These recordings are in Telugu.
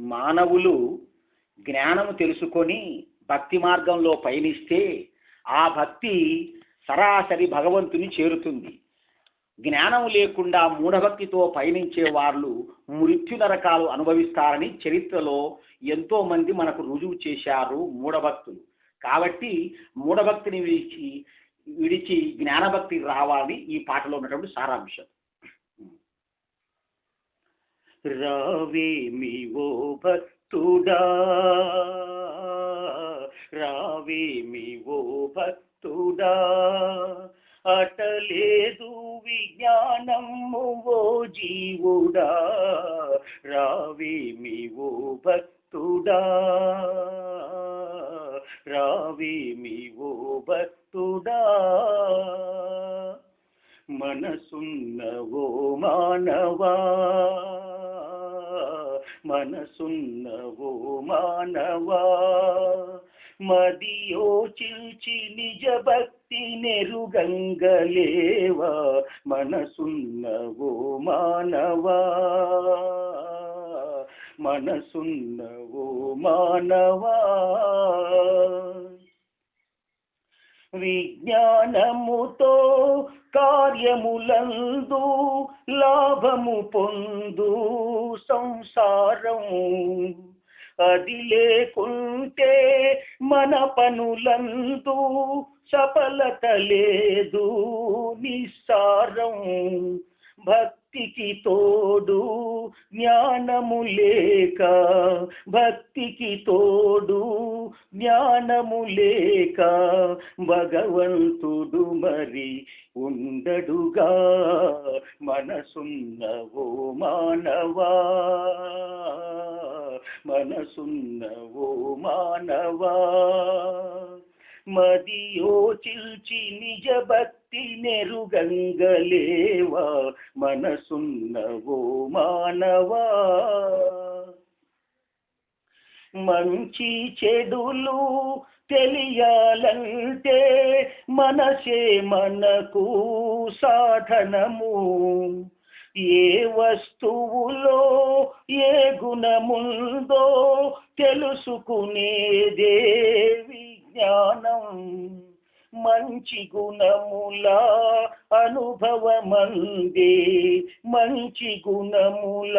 మానవులు జ్ఞానము తెలుసుకొని భక్తి మార్గంలో పయనిస్తే ఆ భక్తి సరాసరి భగవంతుని చేరుతుంది. జ్ఞానం లేకుండా మూఢభక్తితో పయనించే వాళ్ళు మృత్యు నరకాలు అనుభవిస్తారని చరిత్రలో ఎంతోమంది మనకు రుజువు చేశారు మూఢభక్తులు. కాబట్టి మూఢభక్తిని విడిచి విడిచి జ్ఞానభక్తి రావాలని ఈ పాటలో ఉన్నటువంటి సారాంశం. రావేమి ఓ భక్తుడా? రావేమి ఓ భక్తుడా? అటలేదు విజ్ఞానము ఓ జీవుడా? రావేమి ఓ భక్తుడా? రావేమి ఓ భక్తుడా? మనసున్న ఓ మానవా? మనసున్నవో మానవా? మదియో చిల్చి నిజ భక్తి నెరుగంగలేవా? మనసున్నవో మానవా? మనసున్నవో మానవా? విజ్ఞానముతో కార్యములందు లాభము పొందు సంసారము. అది లేకుంటే మన పనులందు సఫలత లేదు నిస్సారం భక్తి భక్తికి తోడు జ్ఞానము లేక భక్తికి తోడు జ్ఞానము లేక భగవంతుడు మరి ఉండడుగా. మనసున్న ఓ మానవా మనసున్న ఓ మానవా. మదియో చిల్చి నిజ భక్తి నెరుగంగలేవా మనసున్నవో మానవా? మంచి చెడులు తెలియాలంటే మనసే మనకు సాధనము. ఏ వస్తువులో ఏ గుణముందో తెలుసుకునేదే జ్ఞానం మంచి గుణముల అనుభవమందే. మంచి గుణముల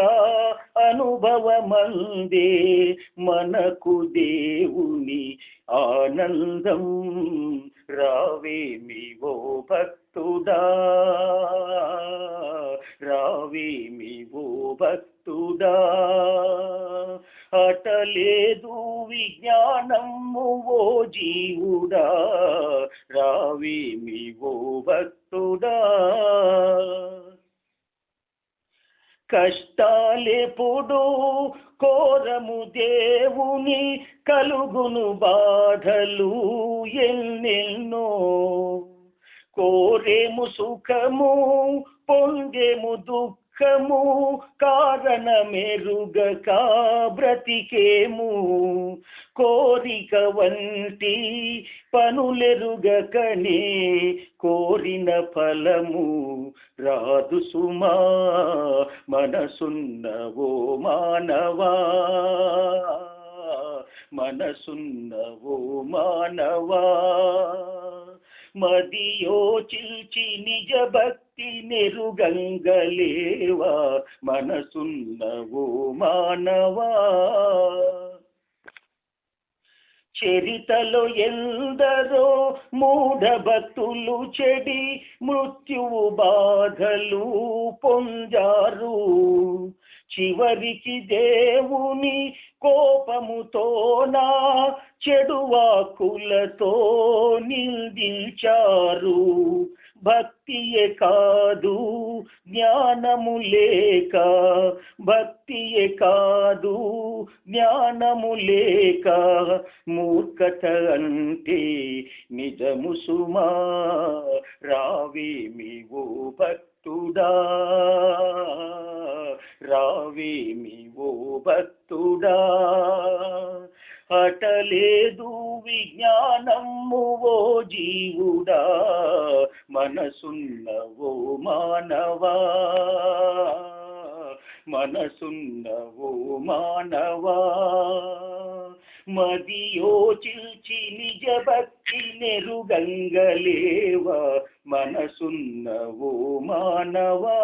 అనుభవమందే. మనకు దేవుని ఆనందం రావేమి ఓ భక్తుడా. రావేమి ఓ భక్తుడా. ఓ భక్తుడా కష్టాలెప్పుడు కోరము దేవుని కలుగును బాధలు ఎన్నెన్నో. కోరేము సుఖము పొందేము దుఃఖము కారణమెరుగక బ్రతికేము కోరిక వంటి పనులెరుగకనే కోరిన ఫలము రాదు సుమా మనసున్న ఓ మానవా. మనసున్న ఓ మానవా. మదియోచిల్చి నిజ భక్తి నెరుగంగలేవా? మనసున్నవో మానవా? చరితలో ఎందరో మూఢ భక్తులు చెడి మృత్యువు బాధలు పొందారు. చివరికి దేవుని కోపముతోనా చెడువాకులతో నిందించారు. భక్తియే కాదు జ్ఞానము లేక. భక్తియే కాదు జ్ఞానము లేక. మూర్ఖత అంటే నిజము సుమా. రావేమి ఓ భక్తుడా? రావేమి ఓ భక్తుడా? అటలేదు విజ్ఞానము ఓ జీవుడా. మనసున్న ఓ మానవా? మనసున్న ఓ మానవా? మదియోచిల్చి నిజ భక్తి నెరుగంగలేవా? మనసున్నవో మానవా?